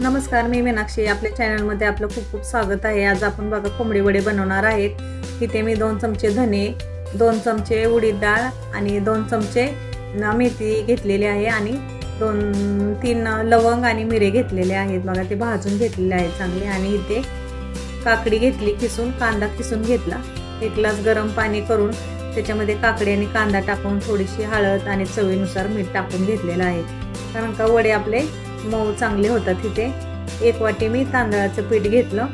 नमस्कार मी मीनाक्षी. आपल्या चॅनलमध्ये आपलं खूप खूप स्वागत आहे. आज आपण बघा कोंबडी वडे बनवणार आहेत. इथे मी दोन चमचे धने दोन चमचे उडीद डाळ आणि दोन चमचे मेथी घेतलेली आहे आणि दोन तीन लवंग आणि मिरे घेतलेले आहेत. बघा ते भाजून घेतलेले आहेत चांगले आणि इथे काकडी घेतली किसून कांदा किसून घेतला. एक ग्लास गरम पाणी करून त्याच्यामध्ये काकडी आणि कांदा टाकून थोडीशी हळद आणि चवीनुसार मीठ टाकून घेतलेलं आहे. कारण का वडे आपले मऊ चांगले होतात इथे. एक वाटी मी तांदळाचं पीठ घेतलं.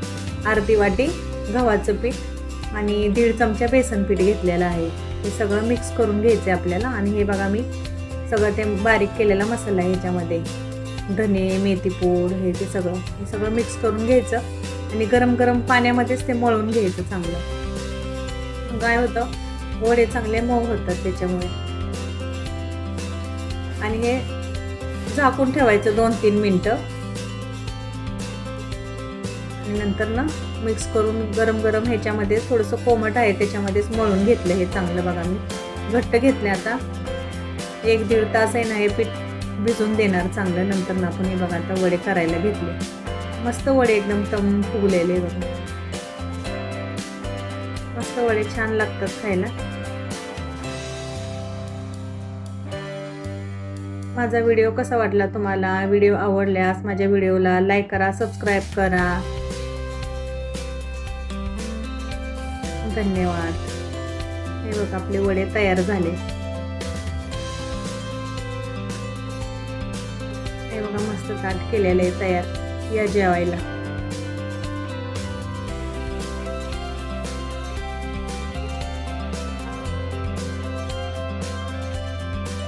अर्धी वाटी गव्हाचं पीठ आणि दीड चमचा बेसन पीठ घेतलेलं आहे. हे सगळं मिक्स करून घ्यायचं आहे आपल्याला आणि हे बघा मी सगळं ते बारीक केलेला मसाला आहे ह्याच्यामध्ये धने मेथीपूड हे ते सगळं. हे सगळं मिक्स करून घ्यायचं आणि गरम गरम पाण्यामध्येच ते मळून घ्यायचं चांगलं. काय होतं? वडे चांगले मऊ होतात त्याच्यामुळे. आणि हे झाकून ठेवायचं दोन तीन मिनटं. आणि नंतर ना मिक्स करून गरम गरम ह्याच्यामध्ये थोडंसं कोमट आहे त्याच्यामध्येच मळून घेतलं हे चांगलं बघा मी. घट्ट घेतलं आता. एक दीड तास आहे ना हे पीठ भिजून देणार चांगलं नंतर ना आपण हे बघा आता वडे करायला घेतले. मस्त वडे एकदम तम फुगलेले बघा. मस्त वडे छान लागतात खायला. माझा व्हिडिओ कसा वाटला तुम्हाला? व्हिडिओ आवडल्यास माझ्या व्हिडिओला लाईक करा सबस्क्राईब करा. धन्यवाद. हे बघ आपले वडे तयार झाले. हे बघा मस्त ताट केलेले आहे तयार. या जेवायला.